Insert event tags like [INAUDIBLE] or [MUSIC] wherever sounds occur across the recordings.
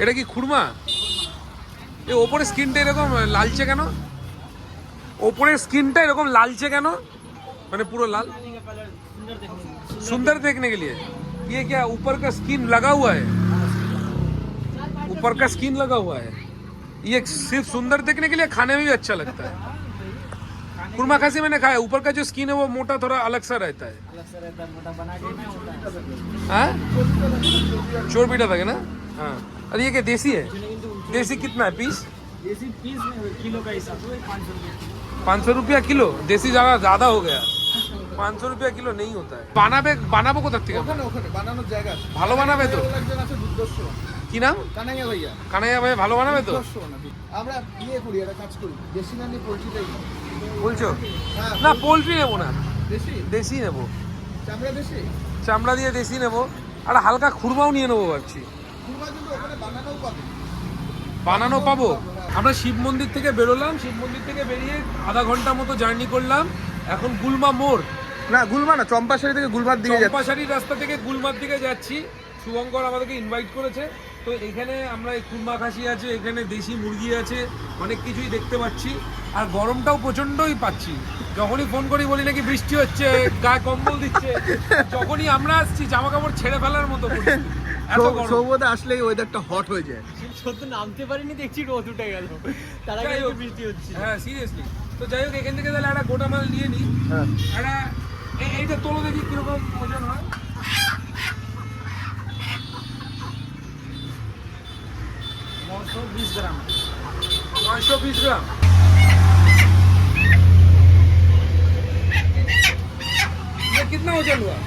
এটা কি খুরমা এ ওপরের স্কিনটা এরকম লালচে কেন ওপরের স্কিনটা এরকম লালচে কেন মানে পুরো লাল सुंदर देखने के लिए ये क्या ऊपर का स्किन लगा हुआ है ऊपर का स्किन लगा हुआ है ये सिर्फ सुंदर देखने के लिए खाने में भी अच्छा लगता है कुरमा खासी मैंने खाया ऊपर का जो स्किन है वो मोटा थोड़ा अलग सा रहता है हाँ चोर पीटा था ना हाँ अरे ये क्या देसी है देसी कितना है पीस देसी पीस में किलो का हिसाब से पाँच सौ रुपये पाँच सौ रुपया किलो देसी ज़्यादा ज़्यादा हो गया পাঁচ সौ रुपया কিলো নেই হতা है বানাবে বানাবো কোথার থেকে ওখানে ওখানে বানানোর জায়গা আছে ভালো বানাবে তো ওর একজন আছে দুর্দর্শ কি নাম কানাইয়া ভাইয়া কানাইয়া ভাই ভালো বানাবে তো দুর্দর্শ বানাবে। আমরা ইয়ে করি একটা কাজ করি দেশি না নিয়ে পোলট্রিটাই খাই। বলছো হ্যাঁ না পোলট্রি নেবো না দেশি দেশি নেবো চামড়া দেশি চামড়া দিয়ে দেশি নেবো আর হালকা খুরমাও নিয়ে নেবো ভাবছি বানানো পাবো। আমরা শিব মন্দির থেকে বেরোলাম শিব মন্দির থেকে বেরিয়ে আধা ঘণ্টা মতো জার্নি করলাম। এখন গুলমা মোড়। না গুলমা না চম্পাশাড়ি থেকে গুলমার দিকে যাচ্ছে। চম্পাশাড়ির রাস্তা থেকে গুলমার দিকে যাচ্ছি। শুভঙ্কর আমাদেরকে ইনভাইট করেছে। তো এখানে আমরা এই কুরমা খাসি আছে এখানে দেশি মুরগি আছে অনেক কিছুই দেখতে পাচ্ছি। আর গরমটাও প্রচন্ডই পাচ্ছি। যখনই ফোন করি বলি নাকি বৃষ্টি হচ্ছে গায়ে কম্বল দিচ্ছে যখনই আমরা আসছি জামা কাপড় ছেড়ে ফেলার মতো পরিস্থিতি। এত গরম সৌবতে আসলেই ওয়েদারটা হট হয়ে যায় সত্য নামতে পারিনি দেখছি রোদ উঠে গেল তার আগে যাই হোক। একটু বৃষ্টি হচ্ছে হ্যাঁ সিরিয়াসলি তো যাই হোক এখান থেকে তাহলে একটা গোটা মাল নিয়ে নিই হ্যাঁ একটা এই- এইটা তোলো দেখি কিরকম ওজন হয় নশো বিশ গ্রাম নয়শো বিশ গ্রাম ये कितना वजन हुआ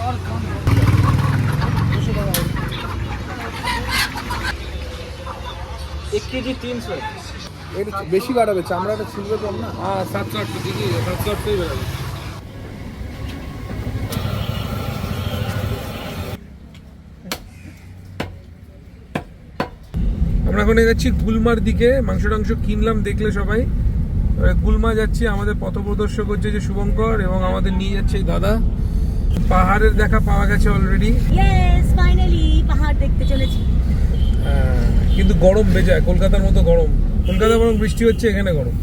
और कम है কেজি তিনশো। এর বেশি বাড়াবে চামড়াটা ছিঁড়বে কম না? হ্যাঁ সাতশো আটশো দিদি সাতশো আটশোই বেড়াবে। আমরা এখন যাচ্ছি গুলমার দিকে মাংস টাংস কিনলাম দেখলে সবাই। গুলমা যাচ্ছি আমাদের পথপ্রদর্শক হচ্ছে যে শুভঙ্কর এবং আমাদের নিয়ে যাচ্ছে দাদা। পাহাড়ের দেখা পাওয়া গেছে অলরেডি ফাইনালি পাহাড় দেখতে চলেছি। হ্যাঁ। কিন্তু গরম বেজায় কলকাতার মতো গরম। কলকাতা বরং বৃষ্টি হচ্ছে এখানে গরম।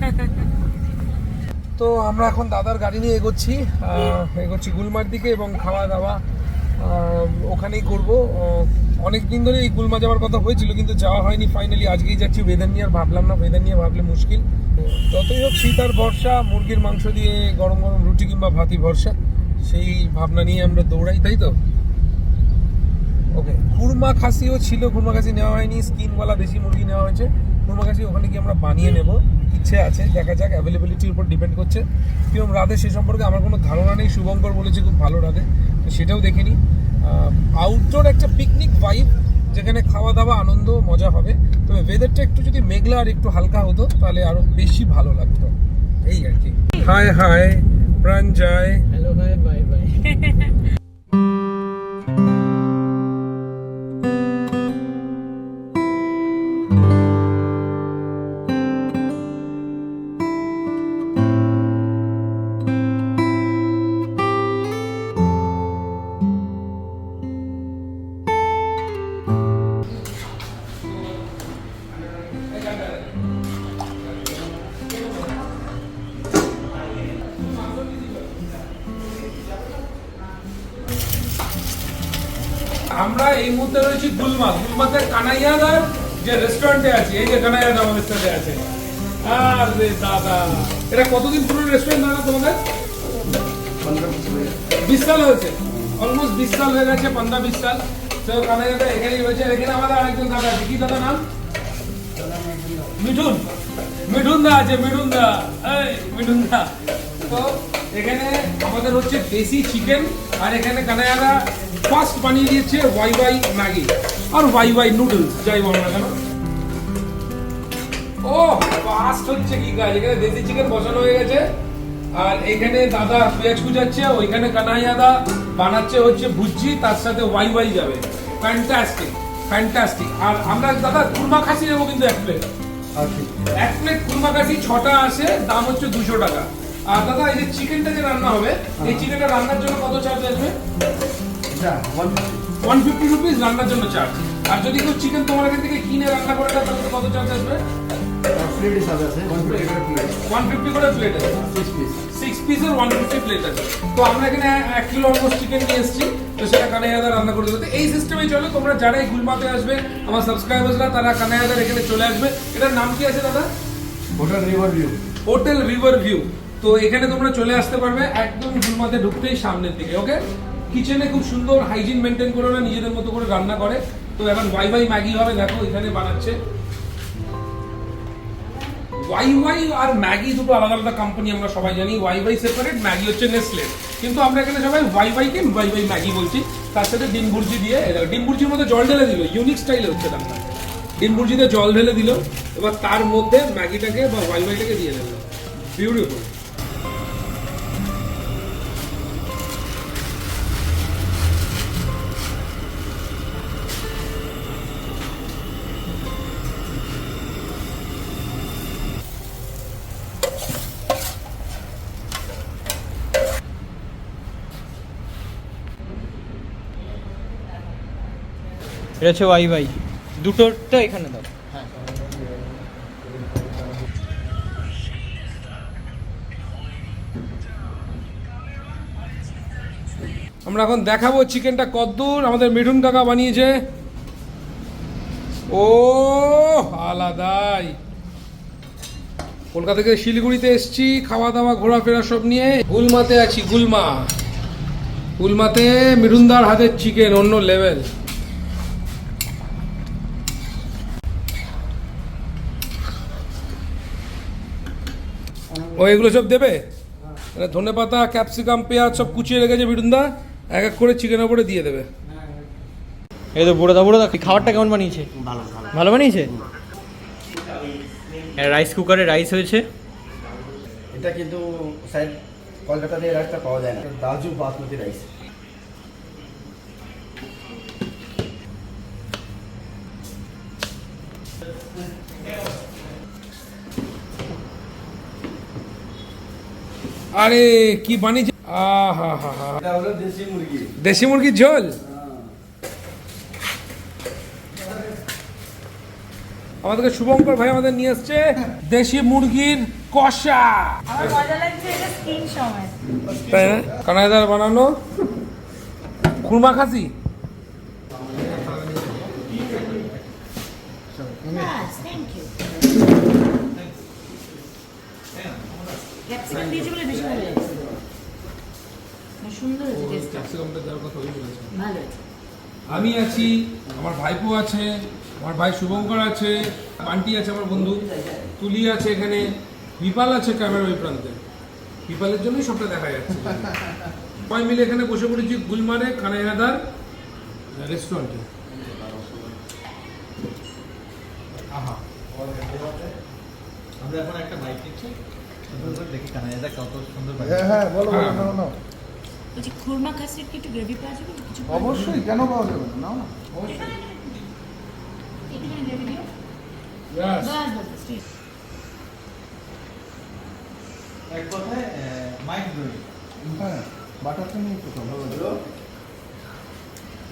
[LAUGHS] তো আমরা এখন দাদার গাড়ি নিয়ে এগোচ্ছি এগোচ্ছি গুলমার দিকে এবং খাওয়া দাওয়া ওখানেই করব। অনেক দিন ধরে এই গুলমা যাওয়ার কথা হয়েছিল কিন্তু যাওয়া হয়নি ফাইনালি আজকেই যাচ্ছি বেদান নিয়ে আর ভাবলাম না বেদান নিয়ে ভাবলে মুশকিল। যতই হোক শীত আর ভরসা মুরগির মাংস দিয়ে গরম গরম রুটি কিংবা ভাতি ভরসা সেই ভাবনা নিয়ে আমরা দৌড়াই তাই তো? ওকে কুরমা খাসিও ছিল কুরমা খাসি নেওয়া হয়নি, স্কিনওয়ালা দেশি মুরগি নেওয়া হয়েছে। কুরমা খাসি ওখানে গিয়ে আমরা বানিয়ে নেব, ইচ্ছে আছে, দেখা যাক অ্যাভেলেবিলিটির উপর ডিপেন্ড করছে। কিরম রাধে সে সম্পর্কে আমার কোনো ধারণা নেই, শুভঙ্কর বলেছে খুব ভালো রাধে সেটাও দেখিনি আউটডোর একটা পিকনিক ভাইব যেখানে খাওয়া দাওয়া, আনন্দ, মজা হবে। তবে ওয়েদারটা একটু যদি মেঘলা আর একটু হালকা হতো, তাহলে আরও বেশি ভালো লাগতো। এই আর কি। হায় হায় প্রাণ যায় হ্যালো ভাই বাই বাই আমরা এই মুহূর্তে রয়েছি গুলমা, গুলমাতে কানাইয়াদার যে রেস্টুরেন্টে আছি, এই যে কানাইয়াদা আমাদের সাথে আছে। আরে দাদা, এটা কতদিন পুরো রেস্টুরেন্ট দাদা তোমাদের? বিশ সাল হয়েছে। অলমোস্ট বিশ সাল হয়ে গেছে, পনেরো বিশ সাল। তো কানাইয়াদা এখানেই হয়েছে এখানে আমাদের আরেকজন দাদা আছে। কি দাদা নাম? মিঠুন। মিঠুন দা আছে মিঠুন দা এই মিঠুন দা তো এখানে আমাদের হচ্ছে দেশি চিকেন আর এখানে কানায়ারা ফার্স্ট বানিয়ে দিয়েছে ওয়াই ওয়াই ম্যাগি। আর ওয়াই ওয়াই নুডলস যাই বলো না কেন? ও ফার্স্ট হচ্ছে কি কাজ এখানে দেশি চিকেন বসানো হয়ে গেছে। আর এখানে দাদা পেঁয়াজ কুচাচ্ছে ওইখানে কানাইয়াদা বানাচ্ছে হচ্ছে ভুজি তার সাথে ওয়াই ওয়াই যাবে। ফ্যান্টাস্টিক ফ্যান্টাস্টিক আর আমরা দাদা কুরমা খাসি নেব কিন্তু এক প্লেট এক প্লেট কুরমা কাঠি ছটা আসে দাম হচ্ছে দুশো টাকা। আর দাদা এই যে চিকেনটা যে রান্না হবে এই চিকেনটা রান্নার জন্য কত চার্জ আসবে? ওয়ান ফিফটি রুপিস রান্নার জন্য চার্জ আর যদি কেউ চিকেন তোমার এখান থেকে কিনে রান্না করে দেয় তাহলে কত চার্জ আসবে? প্লেট হিসাবে আছে। ওয়ান ফিফটি করে প্লেট ওয়ান ফিফটি করে আছে। সিক্স পিস সিক্স পিসের ওয়ান ফিফটি প্লেট আছে। তো আমরা এখানে এক কিলো অলমোস্ট চিকেন নিয়ে এসেছি। তো সেটা কানাইয়াদা রান্না করে দেবে। এই সিস্টেমে চলে। তোমরা যারাই গুলমাতে আসবে আমার সাবস্ক্রাইবার্সরা তারা কানাইয়াদার এখানে চলে আসবে। এটার নাম কি আছে দাদা? Hotel river view hotel river view তো এখানে তোমরা চলে আসতে পারবে একদম গুলমাতে ঢুকতেই সামনের দিকে ওকে কিচেনে খুব সুন্দর হাইজিন মেনটেন করে ওরা নিজেদের মতো করে রান্না করে। তো এখন ওয়াই ওয়াই ম্যাগি হবে, দেখো, এখানে বানাচ্ছে। ওয়াই ওয়াই আর ম্যাগি দুটো আলাদা আলাদা কোম্পানি আমরা সবাই জানি। ওয়াই ওয়াই সেপারেট ম্যাগি হচ্ছে নেসলে কিন্তু আমরা এখানে সবাই ওয়াই ওয়াইকে ওয়াই ওয়াই ম্যাগি বলছি। তার সাথে ডিম ভুর্জি দিয়ে ডিম ভুর্জির মধ্যে জল ঢেলে দিল ইউনিক স্টাইলে হচ্ছে রান্না। ডিম ভুর্জিতে জল ঢেলে দিল, এবার তার মধ্যে ম্যাগিটাকে বা ওয়াই ওয়াইটাকে দিয়ে দিল। বিউটিফুল এটা হচ্ছে ওয়াই ওয়াই। দুটোটা এখানে দাও। আমরা এখন দেখাবো চিকেনটা কদ্দূর আমাদের মিঠুন কাকা বানিয়েছে। ও, আলাদাই। কলকাতা থেকে শিলিগুড়িতে এসেছি খাওয়া দাওয়া ঘোরাফেরা সব নিয়ে। গুলমাতে আছি, গুলমা। গুলমাতে মিঠুনদার হাতের চিকেন, অন্য লেভেল ও এগুলো সব দেবে? ধনে পাতা ক্যাপসিকাম পেঁয়াজ সব কুচিয়ে রেখেছে মিঠুনদা এক এক করে চিকেনের উপরে দিয়ে দেবে। এই তো বুড়োদা বুড়োদা খাবারটা কেমন বানিয়েছে? ভালো ভালো। ভালো বানিয়েছে? রাইস কুকারে রাইস হয়েছে। এটা কিন্তু সাইড কলকাতাতে রাইসটা পাওয়া যায় না। দাজু বাসমতি রাইস আরে কি বানিয়েছে আহা হা হা। দেশি মুরগির ঝোল? আমাদেরকে শুভঙ্কর ভাই আমাদের নিয়ে এসছে দেশি মুরগির কষা। তাই না? কানাইদার বানানো খুরমা খাসি? থ্যাংক ইউ ক্যাপসিকাম দিয়েছি বলে বেশি ভালো লাগছে মানে সুন্দর হয়েছে টেস্টটা ক্যাপসিকামটা দেওয়ার কথা ওই বলেছে ভালো হয়েছে। আমি আছি আমার ভাইপো আছে আমার ভাই শুভঙ্কর আছে আন্টি আছে আমার বন্ধু তুলি আছে এখানে বিপাল আছে ক্যামেরা ওই প্রান্তে। বিপালের জন্যই সবটা দেখা যাচ্ছে। সবাই মিলে এখানে বসে পড়েছি গুলমারে কানাইহাদার রেস্টুরেন্টে আহা। আমরা এখন একটা বাইক নিচ্ছি। করে হ্যাঁ হ্যাঁ বলো হ্যাঁ। বলো নাও। বলছি খুরমা খাসির কি একটু গ্রেভি পাওয়া যাবে? কিছু অবশ্যই কেন পাওয়া যাবে না? গ্রেভি দিও। এক কথায় মাইক দই হ্যাঁ বাটারটা নিয়ে একটু কথা বলো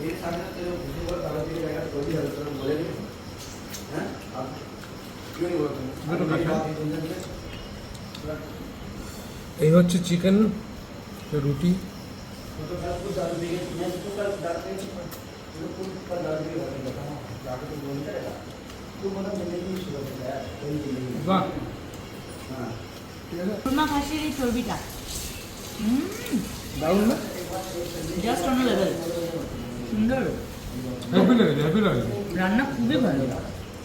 এই সামনে তো বুঝি বল দিকে দেখা তৈরি হবে তোরা বলে হ্যাঁ? কি বলব? দুটো কাটা। এই হচ্ছে চিকেন রুটি। বাহ। খুরমা খাসির এই চর্বিটা। দারুণ না? জাস্ট অন্য লেভেল সুন্দর। হ্যাপি লাগে হ্যাপি লাগে। রান্না খুবই ভালো।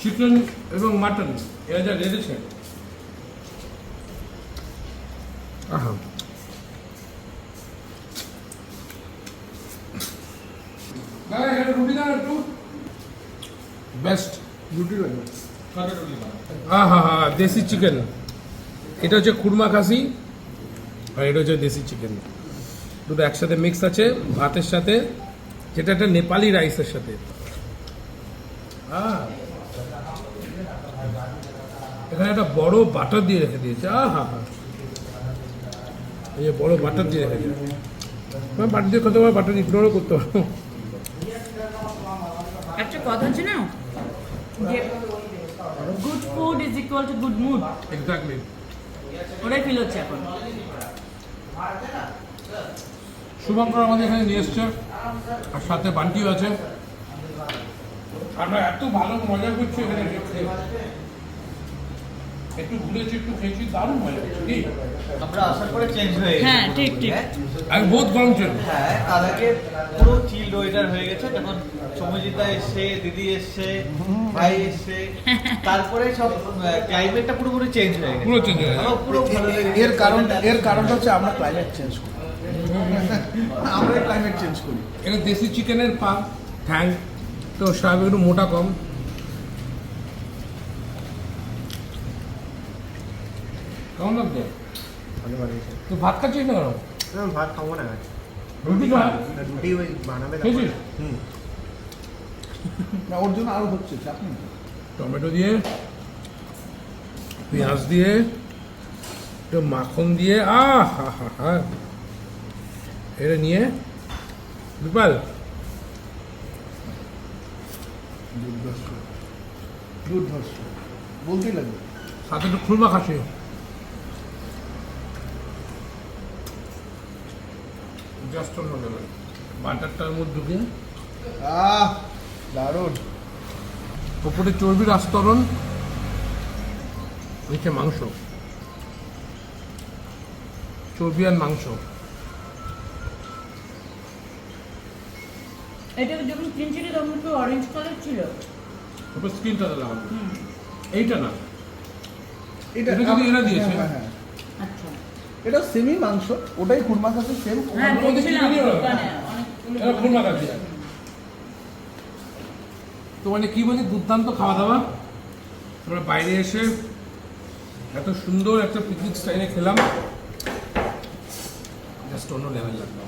চিকেন এবং মাটন এরা যা রেঁধেছে আহা দাদা এখানে রুটি দাও একটু বেস্ট রুটি লাগবে আহা হা দেশি চিকেন এটা হচ্ছে খুরমা খাসি আর এটা হচ্ছে দেশি চিকেন দুটো একসাথে মিক্স আছে ভাতের সাথে যেটা একটা নেপালি রাইসের সাথে। এখানে একটা বড় বাটার দিয়ে রেখে দিয়েছে। আহা হা। এই যে বড় বাটার দিয়ে রেখে দিয়েছে বাটার দিয়ে খেতে পারো বাটার ইগনোরও করতে পারো। একটা কথা আছে না? Good food is equal to good mood exactly ওটাই ফিল হচ্ছে এখন। শুভঙ্কর আমাদের এখানে নিয়ে এসছে আর সাথে বান্টিও আছে। আমরা এত ভালো মজা করছি এখানে। একটু ঘুরেছি একটু খেয়েছি দারুণ মজা কি? আমরা আসার পরে চেঞ্জ হয়ে গেছে হ্যাঁ ঠিক ঠিক। আর বহুত গরম ছিল। হ্যাঁ তার আগে পুরো চিল্ড ওয়েদার হয়ে গেছে তখন সৌম্যজিতা এসছে দিদি এসছে ভাই এসছে তারপরে সব ক্লাইমেটটা পুরোপুরি চেঞ্জ হয়ে গেছে। পুরো change হয়ে গেছে। পুরো ভালো এর কারণ এর কারণটা হচ্ছে আমরা ক্লাইমেট চেঞ্জ করি। আমরা ক্লাইমেট চেঞ্জ করি। এটা দেশি চিকেনের পা ঠ্যাং তো স্বাভাবিক একটু মোটা কম। কেমন লাগছে ভালো বানিয়েছে তুই ভাত খাচ্ছিস না কেন? ভাত খাব না। রুটি খা রুটি ওই বানাবে হুম। না ওর জন্য আরও হচ্ছে চাপ টমেটো দিয়ে পেঁয়াজ দিয়ে একটু মাখন দিয়ে আ হা হা হা। এটা নিয়ে বিপাল। দুর্ধর্ষ। দুর্ধর্ষ। বলতেই লাগবে সাথে একটু খুরমা খাসি। জাস্ট অন্য লেভেল বাটারটার মধ্যে ঢুকে আহ দারুণ। ওপরে চর্বির আস্তরণ নিচে মাংস। চর্বি আর মাংস। এটা যখন কিনছিলি তখন একটু অরেঞ্জ কালার ছিল? ওপর স্কিনটা লাগানো এইটা না। এটা কিন্তু এরা দিয়েছে। হ্যাঁ, হ্যাঁ, হ্যাঁ। এটা সেমি মাংস ওটাই খুরমা কাছে সেম হ্যাঁ খুরমা খাচ্ছি। তো মানে কি বলি দুর্দান্ত খাওয়া দাওয়া। আমরা বাইরে এসে এত সুন্দর একটা পিকনিক স্টাইলে খেলাম। জাস্ট অন্য লেভেল লাগল।